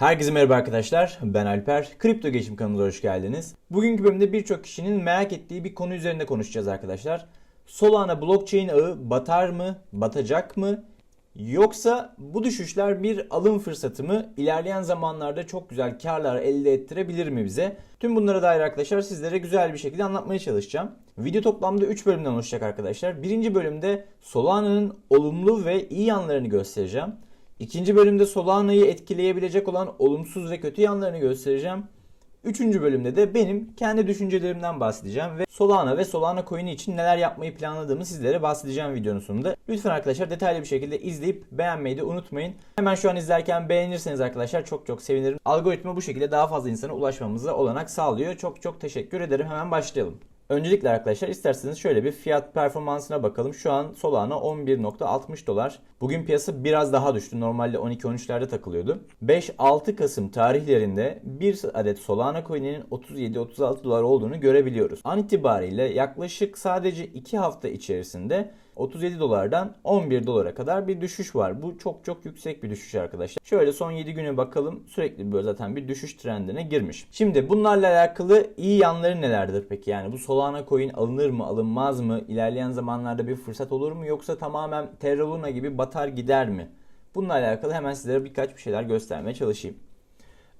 Herkese merhaba arkadaşlar. Ben Alper. Kripto Geçim kanalına hoş geldiniz. Bugünkü bölümde birçok kişinin merak ettiği bir konu üzerinde konuşacağız arkadaşlar. Solana blockchain ağı batar mı, batacak mı? Yoksa bu düşüşler bir alım fırsatı mı? İlerleyen zamanlarda çok güzel karlar elde ettirebilir mi bize? Tüm bunlara dair arkadaşlar sizlere güzel bir şekilde anlatmaya çalışacağım. Video toplamda 3 bölümden oluşacak arkadaşlar. Birinci bölümde Solana'nın olumlu ve iyi yanlarını göstereceğim. İkinci bölümde Solana'yı etkileyebilecek olan olumsuz ve kötü yanlarını göstereceğim. Üçüncü bölümde de benim kendi düşüncelerimden bahsedeceğim ve Solana ve Solana coin'i için neler yapmayı planladığımı sizlere bahsedeceğim videonun sonunda. Lütfen arkadaşlar detaylı bir şekilde izleyip beğenmeyi de unutmayın. Hemen şu an izlerken beğenirseniz arkadaşlar çok çok sevinirim. Algoritma bu şekilde daha fazla insana ulaşmamıza olanak sağlıyor. Çok çok teşekkür ederim. Hemen başlayalım. Öncelikle arkadaşlar isterseniz şöyle bir fiyat performansına bakalım. Şu an Solana 11.60 dolar. Bugün piyasa biraz daha düştü. Normalde 12-13'lerde takılıyordu. 5-6 Kasım tarihlerinde bir adet Solana coin'inin 37-36 dolar olduğunu görebiliyoruz. An itibariyle yaklaşık sadece 2 hafta içerisinde 37 dolardan 11 dolara kadar bir düşüş var. Bu çok çok yüksek bir düşüş arkadaşlar. Şöyle son 7 güne bakalım. Sürekli böyle zaten bir düşüş trendine girmiş. Şimdi bunlarla alakalı iyi yanları nelerdir peki? Yani bu Solana coin alınır mı, alınmaz mı? İlerleyen zamanlarda bir fırsat olur mu? Yoksa tamamen Terra Luna gibi batar gider mi? Bununla alakalı hemen sizlere birkaç bir şeyler göstermeye çalışayım.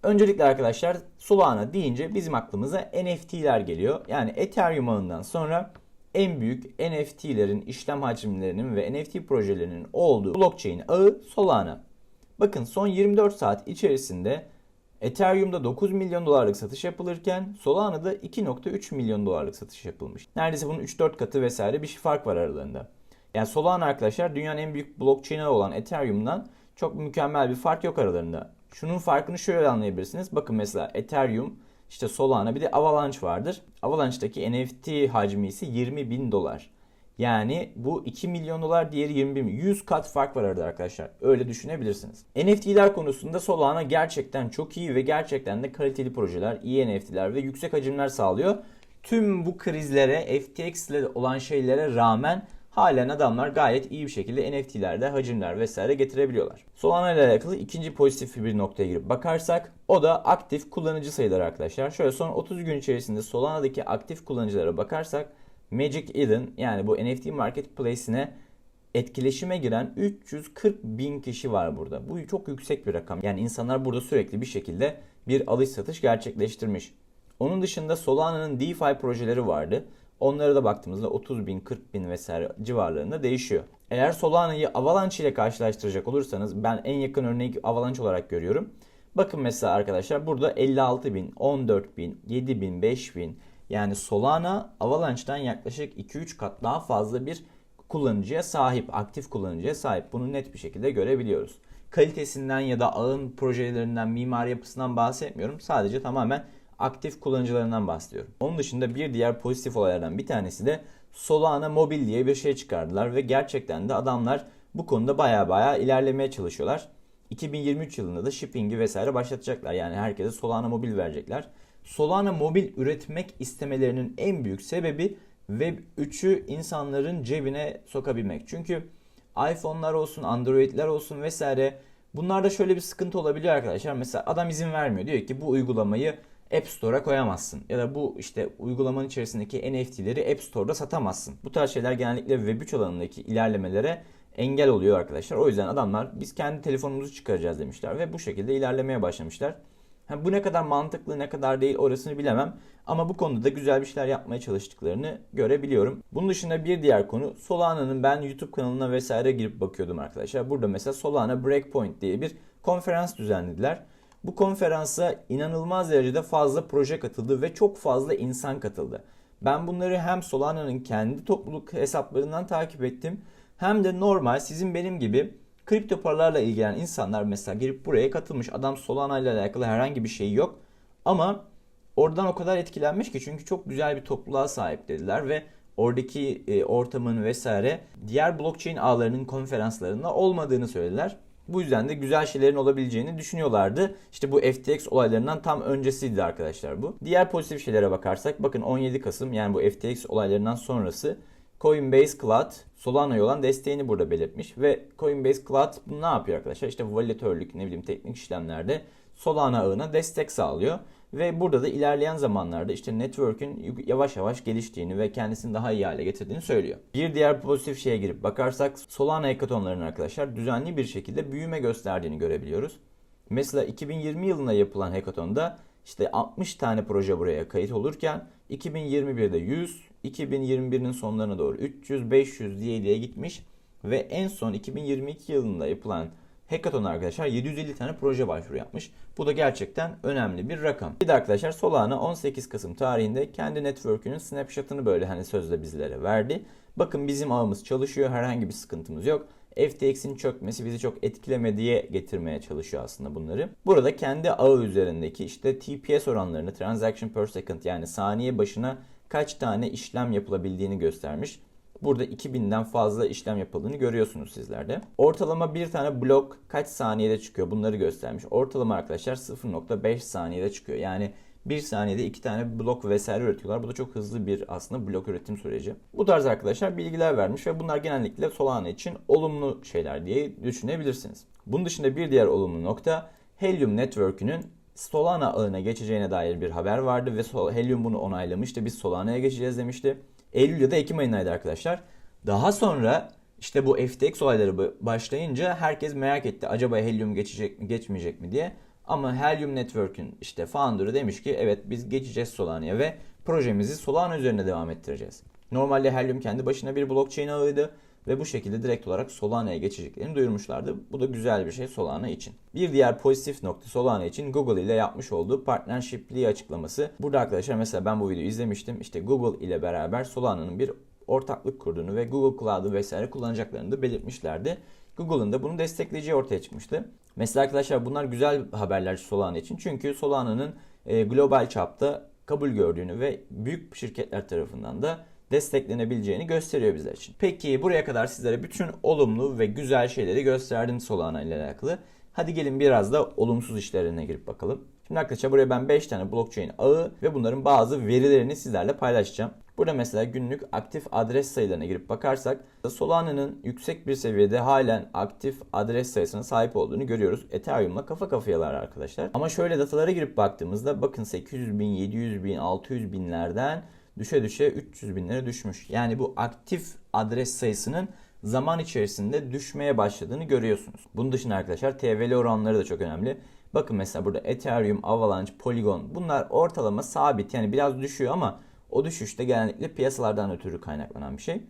Öncelikle arkadaşlar Solana deyince bizim aklımıza NFT'ler geliyor. Yani Ethereum ağından sonra en büyük NFT'lerin işlem hacimlerinin ve NFT projelerinin olduğu blockchain ağı Solana. Bakın son 24 saat içerisinde Ethereum'da 9 milyon dolarlık satış yapılırken Solana'da 2.3 milyon dolarlık satış yapılmış. Neredeyse bunun 3-4 katı vesaire bir fark var aralarında. Yani Solana arkadaşlar dünyanın en büyük blockchain'i olan Ethereum'dan çok mükemmel bir fark yok aralarında. Şunun farkını şöyle anlayabilirsiniz. Bakın mesela Ethereum işte Solana bir de Avalanche vardır. Avalanche'daki NFT hacmi ise 20 bin dolar. Yani bu 2 milyon dolar diğeri 20 bin. 100 kat fark var arada arkadaşlar. Öyle düşünebilirsiniz. NFT'ler konusunda Solana gerçekten çok iyi ve gerçekten de kaliteli projeler, iyi NFT'ler ve yüksek hacimler sağlıyor. Tüm bu krizlere, FTX ile olan şeylere rağmen halen adamlar gayet iyi bir şekilde NFT'lerde hacimler vesaire getirebiliyorlar. Solana ile alakalı ikinci pozitif bir noktaya girip bakarsak o da aktif kullanıcı sayıları arkadaşlar. Şöyle son 30 gün içerisinde Solana'daki aktif kullanıcılara bakarsak Magic Eden yani bu NFT marketplace'ine etkileşime giren 340 bin kişi var burada. Bu çok yüksek bir rakam. Yani insanlar burada sürekli bir şekilde bir alış satış gerçekleştirmiş. Onun dışında Solana'nın DeFi projeleri vardı. Onlara da baktığımızda 30 bin, 40 bin vesaire civarlarında değişiyor. Eğer Solana'yı Avalanche ile karşılaştıracak olursanız ben en yakın örneği Avalanche olarak görüyorum. Bakın mesela arkadaşlar burada 56 bin, 14 bin, 7 bin, 5 bin yani Solana Avalanche'dan yaklaşık 2-3 kat daha fazla bir kullanıcıya sahip, aktif kullanıcıya sahip. Bunu net bir şekilde görebiliyoruz. Kalitesinden ya da ağın projelerinden, mimari yapısından bahsetmiyorum. Sadece tamamen aktif kullanıcılarından bahsediyorum. Onun dışında bir diğer pozitif olaylardan bir tanesi de Solana Mobil diye bir şey çıkardılar ve gerçekten de adamlar bu konuda baya baya ilerlemeye çalışıyorlar. 2023 yılında da shipping'i vesaire başlatacaklar. Yani herkese Solana Mobil verecekler. Solana Mobil üretmek istemelerinin en büyük sebebi Web 3'ü insanların cebine sokabilmek. Çünkü iPhone'lar olsun, Android'ler olsun vesaire bunlarda şöyle bir sıkıntı olabiliyor arkadaşlar. Mesela adam izin vermiyor. Diyor ki bu uygulamayı App Store'a koyamazsın. Ya da bu işte uygulamanın içerisindeki NFT'leri App Store'da satamazsın. Bu tarz şeyler genellikle Web3 alanındaki ilerlemelere engel oluyor arkadaşlar. O yüzden adamlar biz kendi telefonumuzu çıkaracağız demişler ve bu şekilde ilerlemeye başlamışlar. Ha, bu ne kadar mantıklı ne kadar değil orasını bilemem. Ama bu konuda da güzel bir şeyler yapmaya çalıştıklarını görebiliyorum. Bunun dışında bir diğer konu Solana'nın ben YouTube kanalına vesaire girip bakıyordum arkadaşlar. Burada mesela Solana Breakpoint diye bir konferans düzenlediler. Bu konferansa inanılmaz derecede fazla proje katıldı ve çok fazla insan katıldı. Ben bunları hem Solana'nın kendi topluluk hesaplarından takip ettim hem de normal sizin benim gibi kripto paralarla ilgilenen insanlar mesela girip buraya katılmış. Adam Solana ile alakalı herhangi bir şey yok. Ama oradan o kadar etkilenmiş ki çünkü çok güzel bir topluluğa sahip dediler ve oradaki e, ortamın vesaire diğer blockchain ağlarının konferanslarında olmadığını söylediler. Bu yüzden de güzel şeylerin olabileceğini düşünüyorlardı. İşte bu FTX olaylarından tam öncesiydi arkadaşlar bu. Diğer pozitif şeylere bakarsak bakın 17 Kasım yani bu FTX olaylarından sonrası Coinbase Cloud Solana'ya olan desteğini burada belirtmiş ve Coinbase Cloud ne yapıyor arkadaşlar? İşte validatörlük ne bileyim teknik işlemlerde Solana ağına destek sağlıyor. Ve burada da ilerleyen zamanlarda işte network'ün yavaş yavaş geliştiğini ve kendisini daha iyi hale getirdiğini söylüyor. Bir diğer pozitif şeye girip bakarsak Solana hackathonlarının arkadaşlar düzenli bir şekilde büyüme gösterdiğini görebiliyoruz. Mesela 2020 yılında yapılan hackathonda işte 60 tane proje buraya kayıt olurken 2021'de 100, 2021'in sonlarına doğru 300, 500 diye diye gitmiş ve en son 2022 yılında yapılan Hackathon arkadaşlar 750 tane proje başvuru yapmış. Bu da gerçekten önemli bir rakam. Bir de arkadaşlar Solana 18 Kasım tarihinde kendi network'ünün snapshot'ını böyle hani sözde bizlere verdi. Bakın bizim ağımız çalışıyor. Herhangi bir sıkıntımız yok. FTX'in çökmesi bizi çok etkilemediye getirmeye çalışıyor aslında bunları. Burada kendi ağı üzerindeki işte TPS oranlarını transaction per second yani saniye başına kaç tane işlem yapılabildiğini göstermiş. Burada 2000'den fazla işlem yapıldığını görüyorsunuz sizler de. Ortalama bir tane blok kaç saniyede çıkıyor bunları göstermiş. Ortalama arkadaşlar 0.5 saniyede çıkıyor. Yani bir saniyede iki tane blok vesaire üretiyorlar. Bu da çok hızlı bir aslında blok üretim süreci. Bu tarz arkadaşlar bilgiler vermiş ve bunlar genellikle Solana için olumlu şeyler diye düşünebilirsiniz. Bunun dışında bir diğer olumlu nokta Helium Network'ünün Solana ağına geçeceğine dair bir haber vardı ve Helium bunu onaylamıştı. Biz Solana'ya geçeceğiz demişti. Eylül ya da Ekim ayındaydı arkadaşlar. Daha sonra işte bu FTX olayları başlayınca herkes merak etti. Acaba Helium geçecek mi geçmeyecek mi diye. Ama Helium Network'ün işte founder'ı demiş ki evet biz geçeceğiz Solana'ya ve projemizi Solana üzerine devam ettireceğiz. Normalde Helium kendi başına bir blockchain ağıydı ve bu şekilde direkt olarak Solana'ya geçeceklerini duyurmuşlardı. Bu da güzel bir şey Solana için. Bir diğer pozitif nokta Solana için Google ile yapmış olduğu partnership'liği açıklaması. Burada arkadaşlar mesela ben bu videoyu izlemiştim. İşte Google ile beraber Solana'nın bir ortaklık kurduğunu ve Google Cloud'u vesaire kullanacaklarını da belirtmişlerdi. Google'ın da bunu destekleyeceği ortaya çıkmıştı. Mesela arkadaşlar bunlar güzel haberler Solana için. Çünkü Solana'nın e, global çapta kabul gördüğünü ve büyük şirketler tarafından da desteklenebileceğini gösteriyor bizler için. Peki buraya kadar sizlere bütün olumlu ve güzel şeyleri gösterdim Solana ile alakalı. Hadi gelin biraz da olumsuz işlerine girip bakalım. Şimdi arkadaşlar buraya ben 5 tane blockchain ağı ve bunların bazı verilerini sizlerle paylaşacağım. Burada mesela günlük aktif adres sayılarına girip bakarsak Solana'nın yüksek bir seviyede halen aktif adres sayısına sahip olduğunu görüyoruz. Ethereum'la kafa kafayalar arkadaşlar. Ama şöyle datalara girip baktığımızda bakın 800 bin, 700 bin, 600 binlerden düşe düşe 300 binlere düşmüş. Yani bu aktif adres sayısının zaman içerisinde düşmeye başladığını görüyorsunuz. Bunun dışında arkadaşlar TVL oranları da çok önemli. Bakın mesela burada Ethereum, Avalanche, Polygon bunlar ortalama sabit yani biraz düşüyor ama o düşüş de genellikle piyasalardan ötürü kaynaklanan bir şey.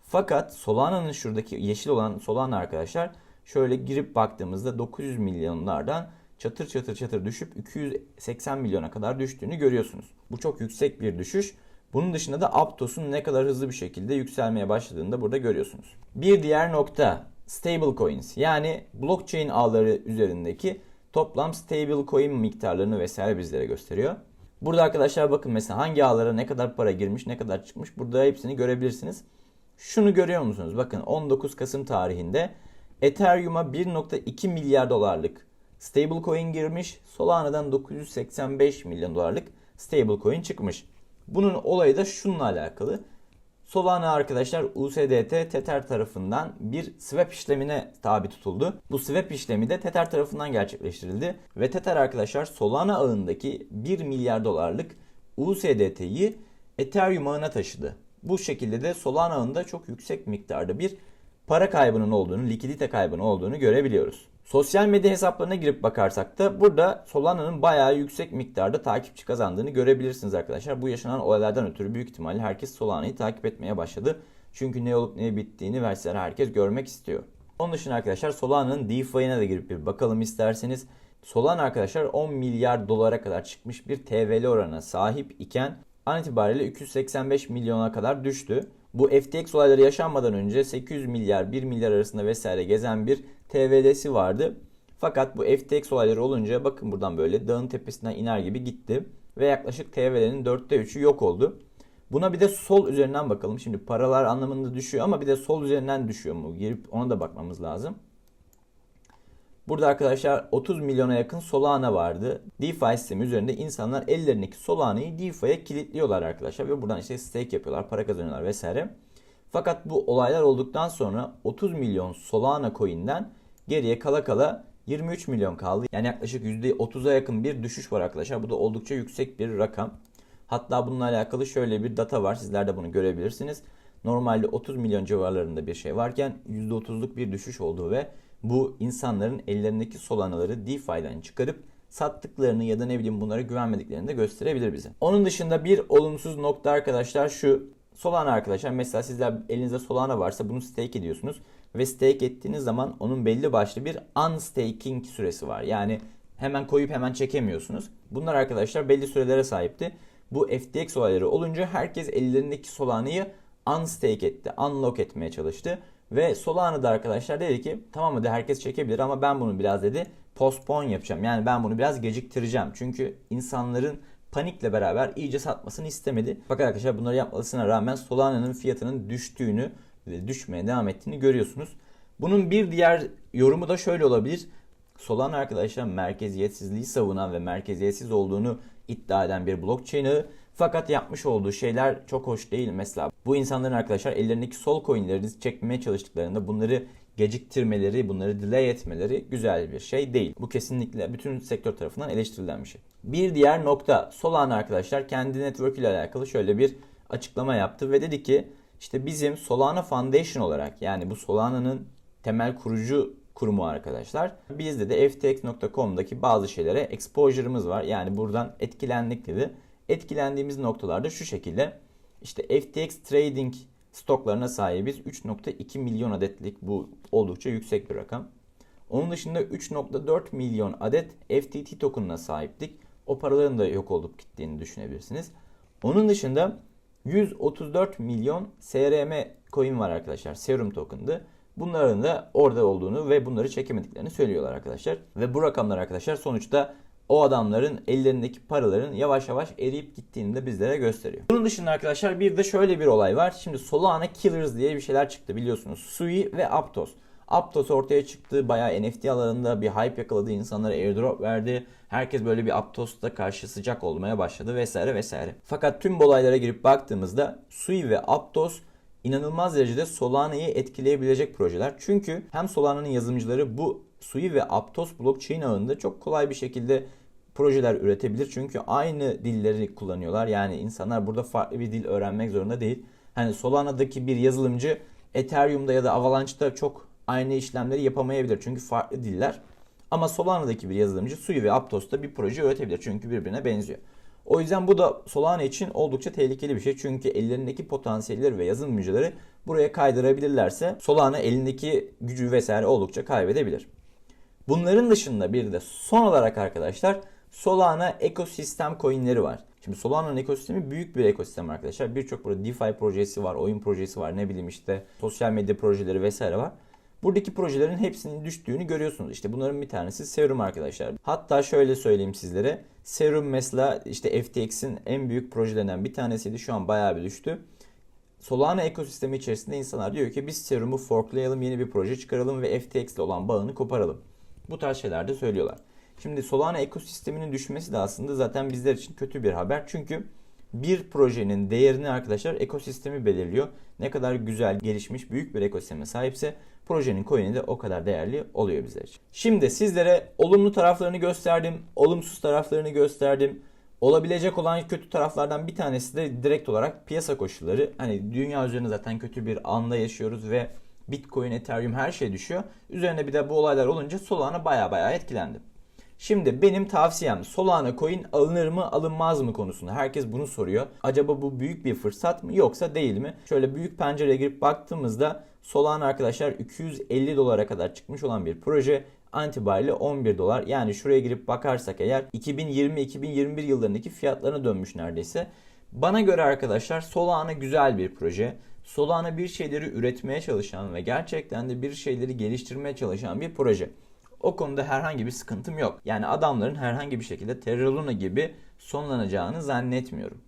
Fakat Solana'nın şuradaki yeşil olan Solana arkadaşlar şöyle girip baktığımızda 900 milyonlardan çatır çatır çatır düşüp 280 milyona kadar düştüğünü görüyorsunuz. Bu çok yüksek bir düşüş. Bunun dışında da Aptos'un ne kadar hızlı bir şekilde yükselmeye başladığını da burada görüyorsunuz. Bir diğer nokta stablecoins yani blockchain ağları üzerindeki toplam stablecoin miktarlarını vesaire bizlere gösteriyor. Burada arkadaşlar bakın mesela hangi ağlara ne kadar para girmiş ne kadar çıkmış burada hepsini görebilirsiniz. Şunu görüyor musunuz? Bakın 19 Kasım tarihinde Ethereum'a 1.2 milyar dolarlık stablecoin girmiş. Solana'dan 985 milyon dolarlık stablecoin çıkmış. Bunun olayı da şununla alakalı. Solana arkadaşlar USDT Tether tarafından bir swap işlemine tabi tutuldu. Bu swap işlemi de Tether tarafından gerçekleştirildi. Ve Tether arkadaşlar Solana ağındaki 1 milyar dolarlık USDT'yi Ethereum ağına taşıdı. Bu şekilde de Solana ağında çok yüksek miktarda bir para kaybının olduğunu, likidite kaybının olduğunu görebiliyoruz. Sosyal medya hesaplarına girip bakarsak da burada Solana'nın bayağı yüksek miktarda takipçi kazandığını görebilirsiniz arkadaşlar. Bu yaşanan olaylardan ötürü büyük ihtimalle herkes Solana'yı takip etmeye başladı. Çünkü ne olup ne bittiğini vesaire herkes görmek istiyor. Onun dışında arkadaşlar Solana'nın DeFi'ine de girip bir bakalım isterseniz. Solana arkadaşlar 10 milyar dolara kadar çıkmış bir TVL oranına sahip iken an itibariyle 285 milyona kadar düştü. Bu FTX olayları yaşanmadan önce 800 milyar 1 milyar arasında vesaire gezen bir TVD'si vardı. Fakat bu FTX olayları olunca bakın buradan böyle dağın tepesinden iner gibi gitti. Ve yaklaşık TV'lerin 4'te 3'ü yok oldu. Buna bir de sol üzerinden bakalım. Şimdi paralar anlamında düşüyor ama bir de sol üzerinden düşüyor mu? Girip ona da bakmamız lazım. Burada arkadaşlar 30 milyona yakın Solana vardı. DeFi sistemi üzerinde insanlar ellerindeki Solana'yı DeFi'ye kilitliyorlar arkadaşlar. Ve buradan işte stake yapıyorlar, para kazanıyorlar vesaire. Fakat bu olaylar olduktan sonra 30 milyon Solana coin'den geriye kala kala 23 milyon kaldı. Yani yaklaşık %30'a yakın bir düşüş var arkadaşlar. Bu da oldukça yüksek bir rakam. Hatta bununla alakalı şöyle bir data var. Sizler de bunu görebilirsiniz. Normalde 30 milyon civarlarında bir şey varken %30'luk bir düşüş olduğu ve bu insanların ellerindeki Solana'ları DeFi'den çıkarıp sattıklarını ya da ne bileyim bunlara güvenmediklerini de gösterebilir bize. Onun dışında bir olumsuz nokta arkadaşlar şu Solana arkadaşlar mesela sizler elinizde Solana varsa bunu stake ediyorsunuz ve stake ettiğiniz zaman onun belli başlı bir unstaking süresi var. Yani hemen koyup hemen çekemiyorsunuz. Bunlar arkadaşlar belli sürelere sahipti. Bu FTX olayları olunca herkes ellerindeki Solana'yı unstake etti, unlock etmeye çalıştı. Ve Solana'da arkadaşlar dedi ki tamam hadi herkes çekebilir ama ben bunu biraz dedi postpone yapacağım. Yani ben bunu biraz geciktireceğim. Çünkü insanların panikle beraber iyice satmasını istemedi. Fakat arkadaşlar bunları yapmasına rağmen Solana'nın fiyatının düştüğünü düşmeye devam ettiğini görüyorsunuz. Bunun bir diğer yorumu da şöyle olabilir. Solana arkadaşlar merkeziyetsizliği savunan ve merkeziyetsiz olduğunu iddia eden bir blockchain ağı. Fakat yapmış olduğu şeyler çok hoş değil. Mesela bu insanların arkadaşlar ellerindeki sol coinleri çekmeye çalıştıklarında bunları geciktirmeleri, bunları delay etmeleri güzel bir şey değil. Bu kesinlikle bütün sektör tarafından eleştirilen bir şey. Bir diğer nokta Solana arkadaşlar kendi network ile alakalı şöyle bir açıklama yaptı ve dedi ki işte bizim Solana Foundation olarak yani bu Solana'nın temel kurucu kurumu arkadaşlar. Bizde de ftx.com'daki bazı şeylere exposure'ımız var. Yani buradan etkilendik dedi. Etkilendiğimiz noktalarda şu şekilde. İşte FTX Trading stoklarına sahibiz. 3.2 milyon adetlik bu oldukça yüksek bir rakam. Onun dışında 3.4 milyon adet FTT token'ına sahiptik. O paraların da yok olup gittiğini düşünebilirsiniz. Onun dışında 134 milyon SRM coin var arkadaşlar. Serum token'dı. Bunların da orada olduğunu ve bunları çekemediklerini söylüyorlar arkadaşlar. Ve bu rakamlar arkadaşlar sonuçta o adamların ellerindeki paraların yavaş yavaş eriyip gittiğini de bizlere gösteriyor. Bunun dışında arkadaşlar bir de şöyle bir olay var. Şimdi Solana Killers diye bir şeyler çıktı biliyorsunuz. Sui ve Aptos. Aptos ortaya çıktı. Bayağı NFT alanında bir hype yakaladı. insanlara airdrop verdi. Herkes böyle bir Aptos'ta karşı sıcak olmaya başladı vesaire vesaire. Fakat tüm bu olaylara girip baktığımızda Sui ve Aptos inanılmaz derecede Solana'yı etkileyebilecek projeler. Çünkü hem Solana'nın yazılımcıları bu Sui ve Aptos blockchain ağında çok kolay bir şekilde projeler üretebilir. Çünkü aynı dilleri kullanıyorlar. Yani insanlar burada farklı bir dil öğrenmek zorunda değil. Hani Solana'daki bir yazılımcı Ethereum'da ya da Avalanche'da çok aynı işlemleri yapamayabilir. Çünkü farklı diller. Ama Solana'daki bir yazılımcı Sui ve Aptos'ta bir proje üretebilir. Çünkü birbirine benziyor. O yüzden bu da Solana için oldukça tehlikeli bir şey. Çünkü ellerindeki potansiyelleri ve yazılımcıları buraya kaydırabilirlerse Solana elindeki gücü vesaire oldukça kaybedebilir. Bunların dışında bir de son olarak arkadaşlar Solana ekosistem coinleri var. Şimdi Solana'nın ekosistemi büyük bir ekosistem arkadaşlar. Birçok burada DeFi projesi var, oyun projesi var, ne bileyim işte sosyal medya projeleri vesaire var. Buradaki projelerin hepsinin düştüğünü görüyorsunuz. İşte bunların bir tanesi Serum arkadaşlar. Hatta şöyle söyleyeyim sizlere. Serum mesela işte FTX'in en büyük projelerinden bir tanesiydi. Şu an bayağı bir düştü. Solana ekosistemi içerisinde insanlar diyor ki biz Serum'u forklayalım, yeni bir proje çıkaralım ve FTX ile olan bağını koparalım. Bu tarz şeyler de söylüyorlar. Şimdi Solana ekosisteminin düşmesi de aslında zaten bizler için kötü bir haber. Çünkü bir projenin değerini arkadaşlar ekosistemi belirliyor. Ne kadar güzel, gelişmiş, büyük bir ekosisteme sahipse projenin coin'i de o kadar değerli oluyor bizler için. Şimdi sizlere olumlu taraflarını gösterdim, olumsuz taraflarını gösterdim. Olabilecek olan kötü taraflardan bir tanesi de direkt olarak piyasa koşulları. Hani dünya üzerinde zaten kötü bir anda yaşıyoruz ve Bitcoin, Ethereum her şey düşüyor. Üzerine bir de bu olaylar olunca Solana baya baya etkilendi. Şimdi benim tavsiyem Solana coin alınır mı alınmaz mı konusunda. Herkes bunu soruyor. Acaba bu büyük bir fırsat mı yoksa değil mi? Şöyle büyük pencereye girip baktığımızda Solana arkadaşlar 250 dolara kadar çıkmış olan bir proje antibariyle 11 dolar. Yani şuraya girip bakarsak eğer 2020-2021 yıllarındaki fiyatlarına dönmüş neredeyse. Bana göre arkadaşlar Solana güzel bir proje. Solana bir şeyleri üretmeye çalışan ve gerçekten de bir şeyleri geliştirmeye çalışan bir proje. O konuda herhangi bir sıkıntım yok. Yani adamların herhangi bir şekilde Terra gibi sonlanacağını zannetmiyorum.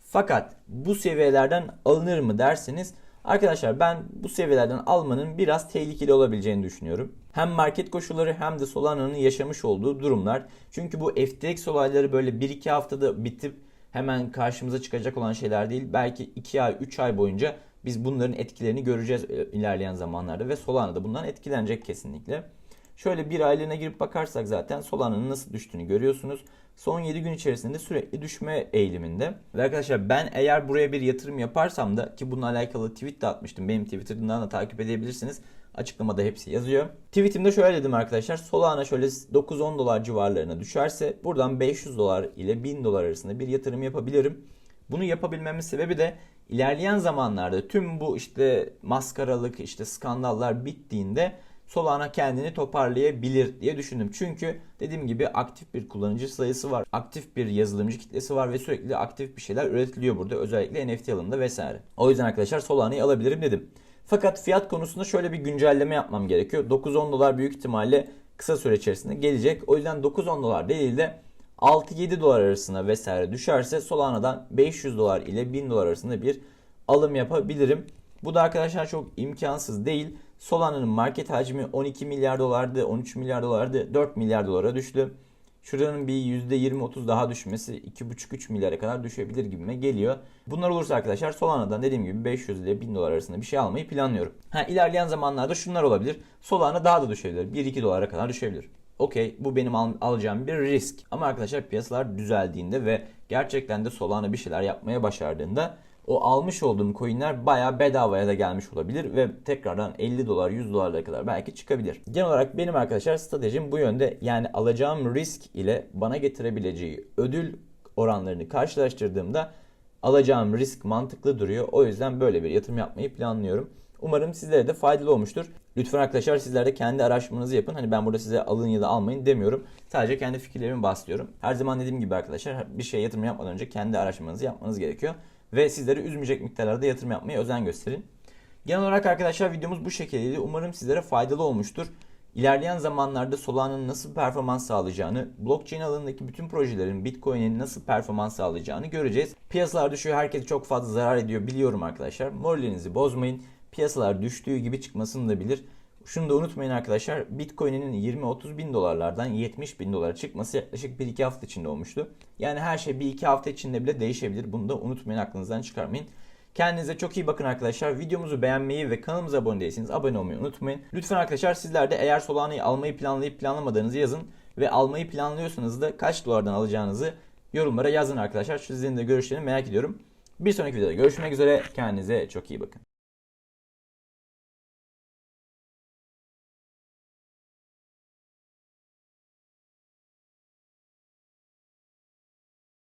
Fakat bu seviyelerden alınır mı derseniz arkadaşlar ben bu seviyelerden almanın biraz tehlikeli olabileceğini düşünüyorum. Hem market koşulları hem de Solana'nın yaşamış olduğu durumlar. Çünkü bu FTX olayları böyle 1-2 haftada bitip hemen karşımıza çıkacak olan şeyler değil. Belki 2 ay 3 ay boyunca Biz bunların etkilerini göreceğiz e, ilerleyen zamanlarda ve Solana da bundan etkilenecek kesinlikle. Şöyle bir aylığına girip bakarsak zaten Solana'nın nasıl düştüğünü görüyorsunuz. Son 7 gün içerisinde sürekli düşme eğiliminde. Ve arkadaşlar ben eğer buraya bir yatırım yaparsam da ki bununla alakalı tweet de atmıştım. Benim Twitter'dan da takip edebilirsiniz. Açıklamada hepsi yazıyor. Tweetimde şöyle dedim arkadaşlar. Solana şöyle 9-10 dolar civarlarına düşerse buradan 500 dolar ile 1000 dolar arasında bir yatırım yapabilirim. Bunu yapabilmemin sebebi de ilerleyen zamanlarda tüm bu işte maskaralık işte skandallar bittiğinde Solana kendini toparlayabilir diye düşündüm. Çünkü dediğim gibi aktif bir kullanıcı sayısı var. Aktif bir yazılımcı kitlesi var ve sürekli aktif bir şeyler üretiliyor burada. Özellikle NFT alanında vesaire. O yüzden arkadaşlar Solana'yı alabilirim dedim. Fakat fiyat konusunda şöyle bir güncelleme yapmam gerekiyor. 9-10 dolar büyük ihtimalle kısa süre içerisinde gelecek. O yüzden 9-10 dolar değil de 6-7 dolar arasında vesaire düşerse Solana'dan 500 dolar ile 1000 dolar arasında bir alım yapabilirim. Bu da arkadaşlar çok imkansız değil. Solana'nın market hacmi 12 milyar dolardı, 13 milyar dolardı, 4 milyar dolara düştü. Şuranın bir %20-30 daha düşmesi 2,5-3 milyara kadar düşebilir gibime geliyor. Bunlar olursa arkadaşlar Solana'dan dediğim gibi 500 ile 1000 dolar arasında bir şey almayı planlıyorum. Ha ilerleyen zamanlarda şunlar olabilir. Solana daha da düşebilir. 1-2 dolara kadar düşebilir. Okey bu benim al- alacağım bir risk. Ama arkadaşlar piyasalar düzeldiğinde ve gerçekten de Solana bir şeyler yapmaya başardığında o almış olduğum coinler bayağı bedavaya da gelmiş olabilir ve tekrardan 50 dolar 100 dolarlara kadar belki çıkabilir. Genel olarak benim arkadaşlar stratejim bu yönde. Yani alacağım risk ile bana getirebileceği ödül oranlarını karşılaştırdığımda alacağım risk mantıklı duruyor. O yüzden böyle bir yatırım yapmayı planlıyorum. Umarım sizlere de faydalı olmuştur. Lütfen arkadaşlar sizler de kendi araştırmanızı yapın. Hani ben burada size alın ya da almayın demiyorum. Sadece kendi fikirlerimi bahsediyorum. Her zaman dediğim gibi arkadaşlar bir şeye yatırım yapmadan önce kendi araştırmanızı yapmanız gerekiyor. Ve sizleri üzmeyecek miktarlarda yatırım yapmaya özen gösterin. Genel olarak arkadaşlar videomuz bu şekildeydi. Umarım sizlere faydalı olmuştur. İlerleyen zamanlarda Solana'nın nasıl performans sağlayacağını, blockchain alanındaki bütün projelerin Bitcoin'in nasıl performans sağlayacağını göreceğiz. Piyasalar düşüyor, herkes çok fazla zarar ediyor biliyorum arkadaşlar. Moralinizi bozmayın. Piyasalar düştüğü gibi çıkmasını da bilir. Şunu da unutmayın arkadaşlar. Bitcoin'in 20-30 bin dolarlardan 70 bin dolara çıkması yaklaşık 1-2 hafta içinde olmuştu. Yani her şey 1-2 hafta içinde bile değişebilir. Bunu da unutmayın aklınızdan çıkarmayın. Kendinize çok iyi bakın arkadaşlar. Videomuzu beğenmeyi ve kanalımıza abone değilseniz abone olmayı unutmayın. Lütfen arkadaşlar sizler de eğer Solana'yı almayı planlayıp planlamadığınızı yazın. Ve almayı planlıyorsanız da kaç dolardan alacağınızı yorumlara yazın arkadaşlar. Sizlerin de görüşlerini merak ediyorum. Bir sonraki videoda görüşmek üzere. Kendinize çok iyi bakın.